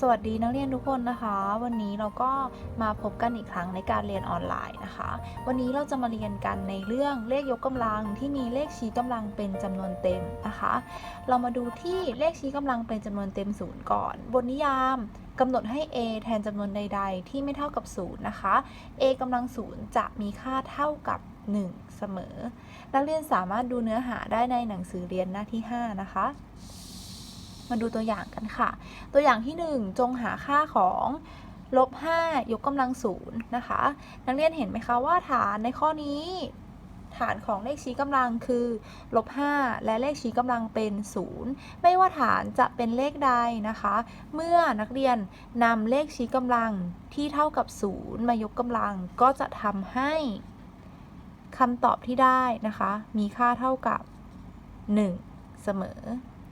สวัสดีนักเรียนทุกคนนะคะ วันนี้เราก็มาพบกันอีกครั้งในการเรียนออนไลน์นะคะ วันนี้เราจะมาเรียนกันในเรื่องเลขยกกำลังที่มีเลขชี้กำลังเป็นจำนวนเต็มนะคะ เรามาดูที่เลขชี้กำลังเป็นจำนวนเต็มศูนย์ก่อนบนนิยามกำหนดให้ a แทนจำนวนใด ๆ ที่ไม่เท่ากับศูนย์นะคะ a กำลังศูนย์จะมีค่าเท่ากับ 1 เสมอ นักเรียนสามารถดูเนื้อหาได้ในหนังสือเรียนหน้าที่ 5 นะคะ มาดูตัวอย่างกันค่ะ ตัวอย่างที่ 1 จงหาค่าของลบ5ยกกำลังศูนย์นะคะ นักเรียนเห็นไหมคะว่าฐานในข้อนี้ ฐานของเลขชี้กำลังคือลบ5และเลขชี้กำลังเป็น 0 ไม่ว่าฐานจะเป็นเลขใดนะคะ เมื่อนักเรียนนำเลขชี้กำลังที่เท่ากับ 0 มายกกำลังก็จะทำให้คำตอบที่ได้นะคะ มีค่าเท่ากับ 1 เสมอ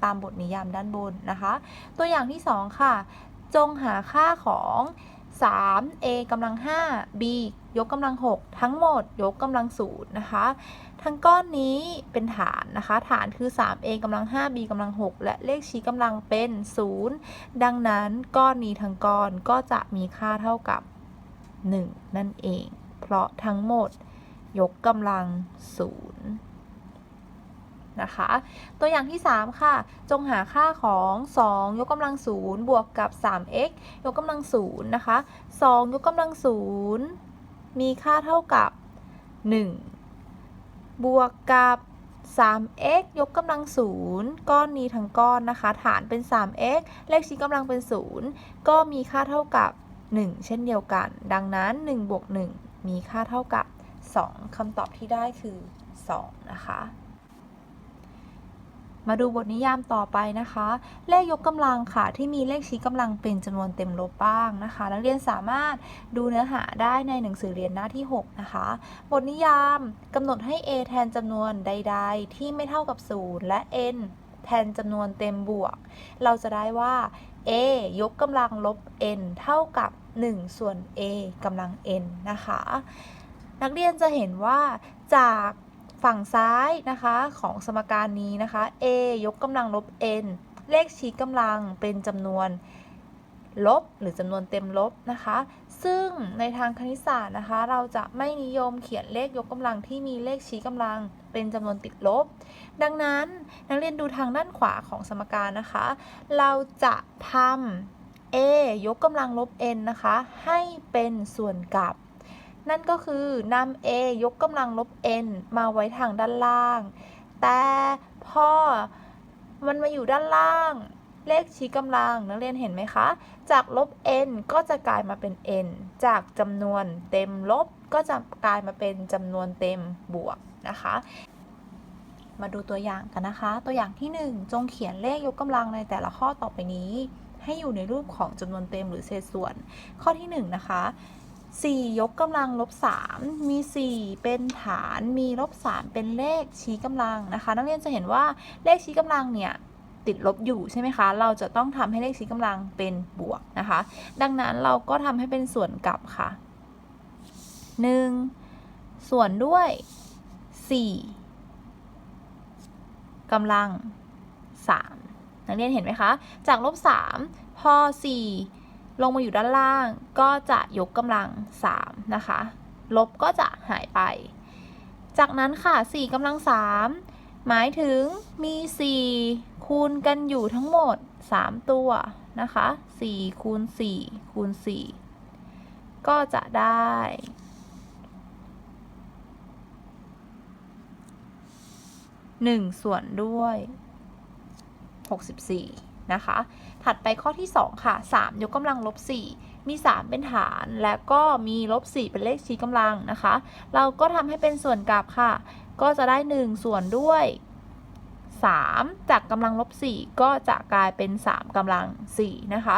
ตามบทนิยามด้านบนนะคะ ตัวอย่างที่ 2 ค่ะ จงหาค่าของ 3a กำลัง 5 b ยกกำลัง 6 ทั้งหมด ยกกำลัง0นะคะ ทั้งก้อนนี้เป็นฐานนะคะ ฐานคือ 3a กำลัง 5b กำลัง 6 และเลขชี้กำลังเป็น 0 ดังนั้นก้อนนี้ทั้งก้อนก็จะมีค่าเท่ากับ 1 นั่นเอง เพราะทั้งหมดยกกำลัง 0 นะคะ ตัวอย่างที่ 3 ค่ะ จงหาค่าของ 2 ยกกำลัง0บวกกับ 3x ยกกำลัง0นะคะ 2 ยกกำลัง0มีค่าเท่ากับ 1 บวกกับ 3x ยกกำลัง0ก้อนนี้ทั้งก้อนนะคะ ฐานเป็น 3x เลขชี้กำลังเป็น 0 ก็มีค่าเท่ากับ 1 เช่นเดียวกัน ดังนั้น 1 บวก 1 มีค่าเท่ากับ 2คำตอบที่ได้คือ 2 นะคะ มาดูบทนิยามต่อไปนะคะ เลขยกกำลังค่ะ ที่มีเลขชี้กำลังเป็นจำนวนเต็มลบบ้างนะคะ นักเรียนสามารถดูเนื้อหาได้ในหนังสือเรียนหน้าที่ 6 นะคะ บทนิยามกำหนดให้ a แทนจำนวนใด ๆ ที่ไม่เท่ากับ 0 และ n แทนจำนวนเต็มบวก เราจะได้ว่า a ยกกำลังลบ n เท่ากับ 1 ส่วน a กำลัง n นะคะ นักเรียนจะเห็นว่าจาก ฝั่งซ้ายนะคะของสมการนี้นะคะ a ยกกำลังลบ n เลขชี้กำลังเป็นจำนวนลบหรือจำนวนเต็มลบนะคะ ซึ่งในทางคณิตศาสตร์นะคะ เราจะไม่นิยมเขียนเลขยกกำลังที่มีเลขชี้กำลังเป็นจำนวนติดลบ ดังนั้นนักเรียนดูทางด้านขวาของสมการนะคะ เราจะทำ a ยกกำลังลบ n นะคะ ให้เป็นส่วนกลับ นั่นก็คือนำ a ยกกำลังลบ n มาไว้ทางด้านล่าง แต่พอมันมาอยู่ด้านล่าง เลขชี้กำลังนักเรียนเห็นไหมคะ จากลบ n ก็จะกลายมาเป็น n จากจำนวนเต็มลบก็จะกลายมาเป็นจำนวนเต็มบวกนะคะ มาดูตัวอย่างกันนะคะ ตัวอย่างที่ 1 จงเขียนเลขยกกำลังในแต่ละข้อต่อไปนี้ ให้อยู่ในรูปของจำนวนเต็มหรือเศษส่วน ข้อที่ 1 นะคะ 4 ยกกำลังลบ 3 มี 4 เป็นฐาน มีลบ 3 เป็นเลขชี้กำลังนะคะ นักเรียนจะเห็นว่าเลขชี้กำลังเนี่ยติดลบอยู่ใช่ไหมคะ เราจะต้องทำให้เลขชี้กำลังเป็นบวกนะคะ ดังนั้นเราก็ทำให้เป็นส่วนกลับค่ะ 1 ส่วนด้วย 4กำลัง 3 นักเรียนเห็นไหมคะ จากลบ 3 พอ 4 ลงมาอยู่ด้านล่างก็จะยกกำลัง 3 นะคะ ลบก็จะหายไป จากนั้นค่ะ4กำลัง 3 หมายถึงมี 4 คูณกันอยู่ทั้งหมด 3 ตัวนะคะ4คูณ4คูณ4ก็จะได้ 1 ส่วนด้วย 64 นะคะ ถัดไปข้อที่ 2 ค่ะ 3 ยกกำลังลบ 4 มี 3 เป็นฐาน และก็มีลบ 4 เป็นเลขชี้กำลังนะคะ เราก็ทำให้เป็นส่วนกลับค่ะ ก็จะได้ 1 ส่วนด้วย 3 จากกำลังลบ 4 ก็จะกลายเป็น 3กำลัง 4 นะคะ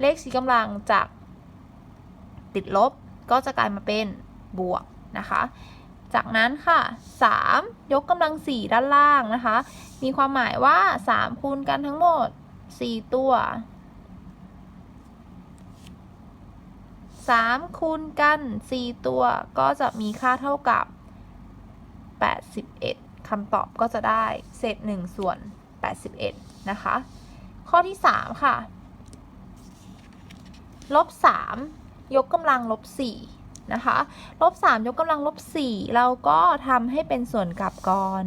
เลขชี้กำลังจากติดลบก็จะกลายมาเป็นบวกนะคะ จากนั้นค่ะ 3 ยกกำลัง 4 ด้านล่างนะคะ มีความหมายว่า 3 คูณกันทั้งหมด 4 ตัว 3 คูณกัน 4 ตัวก็จะมีค่าเท่ากับ 81 คำตอบก็จะได้เศษ 1 ส่วน 81 นะคะ ข้อที่ 3 ค่ะ ลบ 3 ยกกำลังลบ 4 นะคะลบ3ยกกำลังลบ4เราก็ทำให้เป็นส่วนกลับก่อน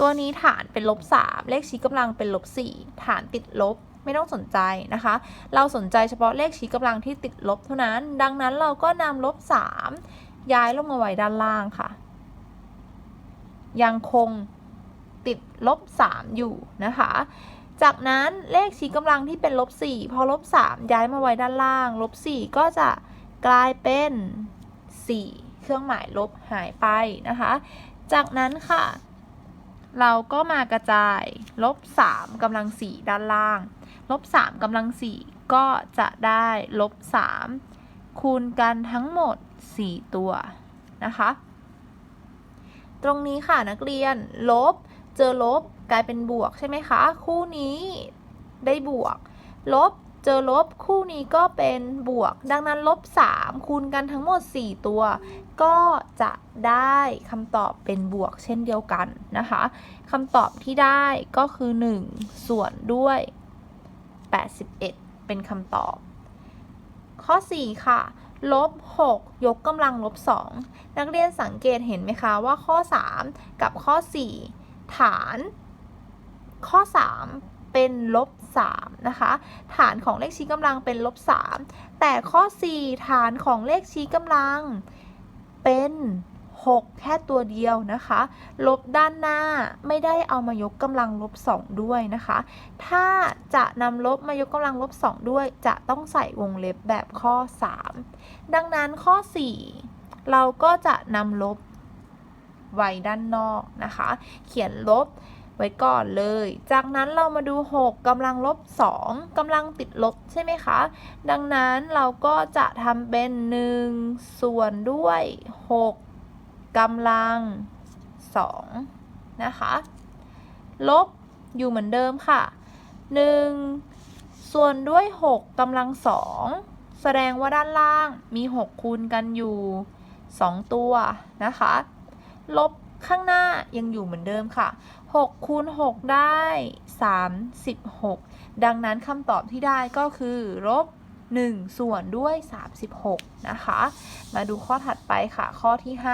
ตัวนี้ฐานเป็นลบ3เลขชี้กำลังเป็นลบ4ฐานติดลบไม่ต้องสนใจนะคะ เราสนใจเฉพาะเลขชี้กำลังที่ติดลบเท่านั้น ดังนั้นเราก็นำลบ3ย้ายลงมาไว้ด้านล่างค่ะ ยังคงติดลบ3อยู่นะคะ จากนั้นเลขชี้กำลังที่เป็นลบ4พอลบ3ย้ายมาไว้ด้านล่างลบ4ก็จะกลายเป็น 4 เครื่องหมายลบหายไปนะคะ จากนั้นค่ะ เราก็มากระจายลบ3กำลัง 4 ด้านล่างลบ3กำลัง 4 ก็จะได้ลบ3คูณกันทั้งหมด 4 ตัวนะคะ ตรงนี้ค่ะนักเรียนลบเจอลบ กลายเป็นบวกใช่ไหมคะ คู่นี้ได้บวก ลบเจอลบคู่นี้ก็เป็นบวก ดังนั้นลบ 3 คูณกันทั้งหมด 4 ตัว ก็จะได้คำตอบเป็นบวกเช่นเดียวกันนะคะคำตอบที่ได้ก็คือ 1 ส่วนด้วย 81 เป็นคำตอบ ข้อ 4 ค่ะลบ 6 ยกกำลังลบ 2 นักเรียนสังเกตเห็นไหมคะว่าข้อ 3 กับข้อ 4 ฐาน ข้อ 3 เป็นลบ3นะคะ ฐานของเลขชี้กำลังเป็นลบ3แต่ข้อ 4 ฐานของเลขชี้กำลังเป็น 6 แค่ตัวเดียวนะคะ ลบด้านหน้าไม่ได้เอามายกกำลังลบ 2 ด้วยนะคะ ถ้าจะนำลบมายกกำลังลบ 2 ด้วย จะต้องใส่วงเล็บแบบข้อ 3 ดังนั้นข้อ 4 เราก็จะนำลบไว้ด้านนอกนะคะ เขียนลบ ไว้ก่อนเลย จากนั้นเรามาดู 6กำลังลบ 2กำลังติดลบใช่ไหมคะ ดังนั้นเราก็จะทำเป็น 1 ส่วนด้วย 6กำลัง 2 นะคะ ลบอยู่เหมือนเดิมค่ะ 1 ส่วนด้วย 6กำลัง 2 แสดงว่าด้านล่างมี 6 คูณกันอยู่ 2 ตัวนะคะ ลบข้างหน้ายังอยู่เหมือนเดิมค่ะ 6คูณ6ได้ 36 ดังนั้นคำตอบที่ได้ก็คือลบ1 ส่วนด้วย 36 นะคะ มาดูข้อถัดไปค่ะ ข้อที่ 5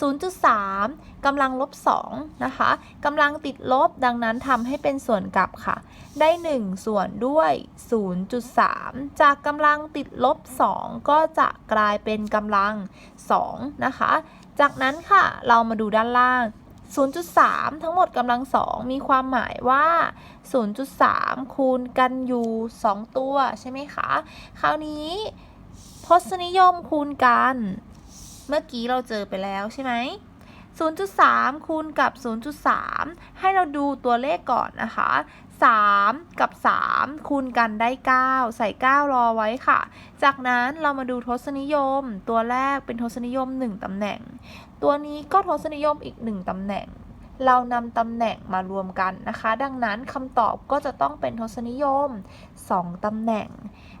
0.3กำลังลบ2นะคะกำลังติดลบดังนั้นทำให้เป็นส่วนกลับค่ะ ได้ 1 ส่วนด้วย 0.3 จากกำลังติดลบ 2 ก็จะกลายเป็นกำลัง2นะคะ จากนั้นค่ะเรามาดูด้านล่าง 0.3 ทั้งหมดกำลัง2มีความหมายว่า 0.3 คูณกันอยู่ 2 ตัวใช่ไหมคะ คราวนี้ทศนิยมคูณกัน เมื่อกี้เราเจอไปแล้วใช่ไหม0.3 คูณกับ 0.3 ให้เราดูตัวเลขก่อนนะคะ 3 กับ 3 คูณกันได้ 9 ใส่ 9 รอไว้ค่ะ จากนั้นเรามาดูทศนิยม ตัวแรกเป็นทศนิยม 1 ตำแหน่ง ตัวนี้ก็ทศนิยมอีก 1 ตำแหน่ง เรานำตำแหน่งมารวมกันนะคะ ดังนั้นคำตอบก็จะต้องเป็นทศนิยม 2 ตำแหน่ง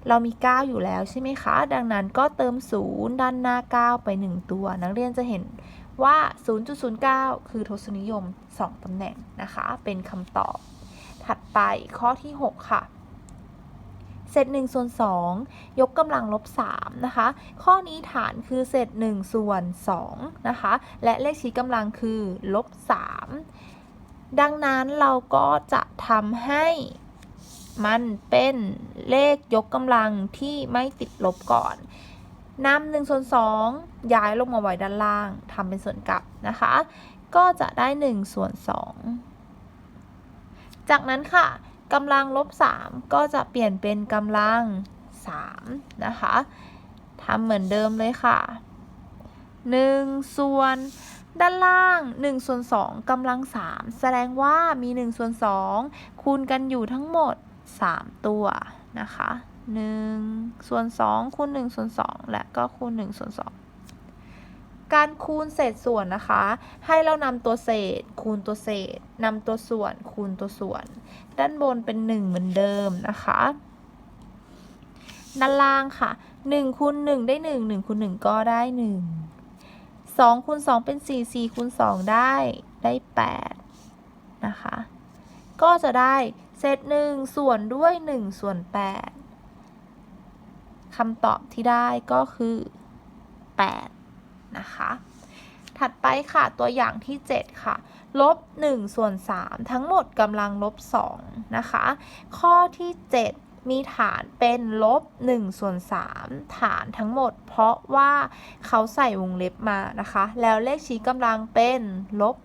เรามี 9 อยู่แล้วใช่ไหมคะ ดังนั้นก็เติม 0 ด้านหน้า 9 ไป 1 ตัว นักเรียนจะเห็นว่า 0.09 คือทศนิยม 2 ตำแหน่งนะคะ เป็นคำตอบ ถัดไปข้อที่ 6 ค่ะ เศษ1ส่วน2ยกกำลังลบ3นะคะ ข้อนี้ฐานคือเศษ1ส่วน2นะคะ และเลขชี้กำลังคือลบ3ดังนั้นเราก็จะทำให้มันเป็นเลขยกกำลังที่ไม่ติดลบก่อนนำ1ส่วน2ย้ายลงมาไว้ด้านล่างทำเป็นส่วนกลับนะคะ ก็จะได้1ส่วน2 จากนั้นค่ะกำลังลบ 3 ก็จะเปลี่ยนเป็นกำลัง 3 นะคะทำเหมือนเดิมเลยค่ะ 1 ส่วนด้านล่าง1ส่วน2กำลัง 3 แสดงว่ามี 1 ส่วน 2 คูณกันอยู่ทั้งหมด 3 ตัวนะคะ1ส่วน2คูณ1ส่วน2และก็คูณ1ส่วน2 การคูณเศษส่วนนะคะ ให้เรานำตัวเศษ คูณตัวเศษนำตัวส่วน คูณตัวส่วน ด้านบนเป็น 1 เหมือนเดิมนะคะ ด้านล่างค่ะ1คูณ1ได้ 1 1คูณ1ก็ได้ 1 2คูณ2เป็น 4 4คูณ2ได้ได้8นะคะ ก็จะได้เศษหนึ่งส่วนด้วยหนึ่งส่วนแปดคำตอบที่ได้ก็คือ 8 นะคะ ถัดไปค่ะตัวอย่างที่ 7 ค่ะลบ1ส่วน3ทั้งหมดกำลังลบ2นะคะ ข้อที่ 7 มีฐานเป็นลบ1ส่วน3ฐานทั้งหมด เพราะว่าเขาใส่วงเล็บมานะคะ แล้วเลขชี้กำลังเป็นลบ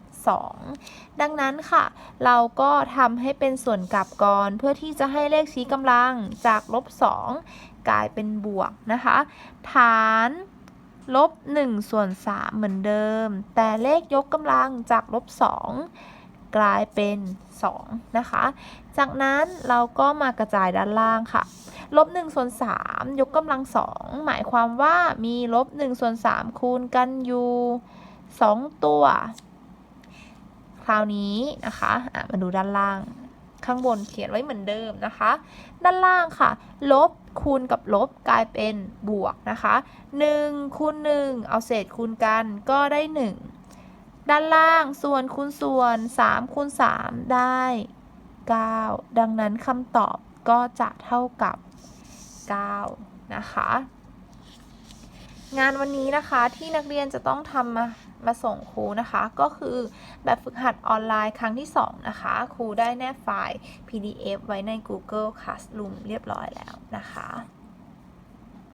2ดังนั้นค่ะ เราก็ทำให้เป็นส่วนกลับก่อนเพื่อที่จะให้เลขชี้กำลังจากลบ2กลายเป็นบวกนะคะ ฐาน ลบ1ส่วน3เหมือนเดิม แต่เลขยกกำลังจากลบ2กลายเป็น 2 นะคะ จากนั้นเราก็มากระจายด้านล่างค่ะ ลบ1ส่วน3ยกกำลัง 2 หมายความว่ามีลบ1ส่วน3คูณกันอยู่ 2 ตัว คราวนี้นะคะะมาดูด้านล่างข้างบนเขียนไว้เหมือนเดิมนะคะ ด้านล่างค่ะ ลบ คูณกับลบกลายเป็นบวกนะคะ1คูณ1เอาเศษคูณกันก็ได้ 1 ด้านล่างส่วนคูณส่วน3คูณ3ได้ 9 ดังนั้นคำตอบก็จะเท่ากับ 9 นะคะ งานวันนี้นะคะที่นักเรียนจะต้องทำมา มาส่งครูนะคะ ก็คือแบบฝึกหัดออนไลน์ครั้งที่ 2 นะคะ ครูได้แนบไฟล์ PDF ไว้ใน Google Classroom เรียบร้อยแล้วนะคะ